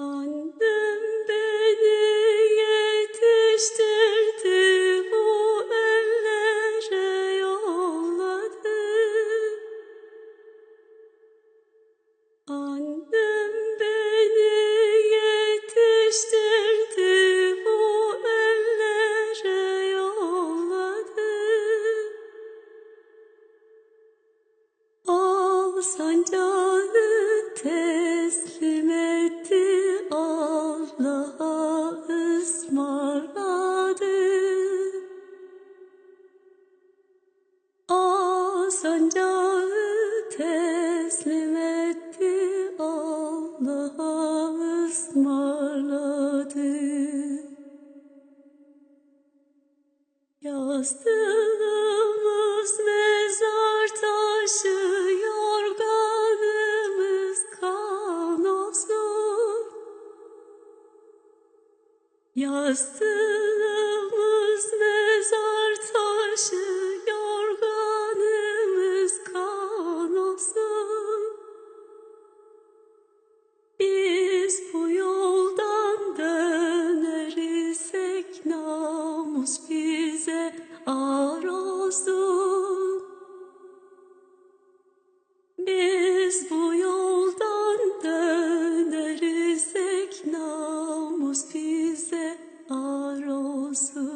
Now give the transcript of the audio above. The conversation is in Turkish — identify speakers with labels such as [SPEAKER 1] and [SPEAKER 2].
[SPEAKER 1] Annem beni yetiştirdi, bu ellere yolladı. Annem beni yetiştirdi, bu ellere yolladı. Al sancağı teslim sancağı teslim etti, Allah'a ısmarladı. Yastığımız mezar taşı, yorganımız kan olsun. Yastığımız so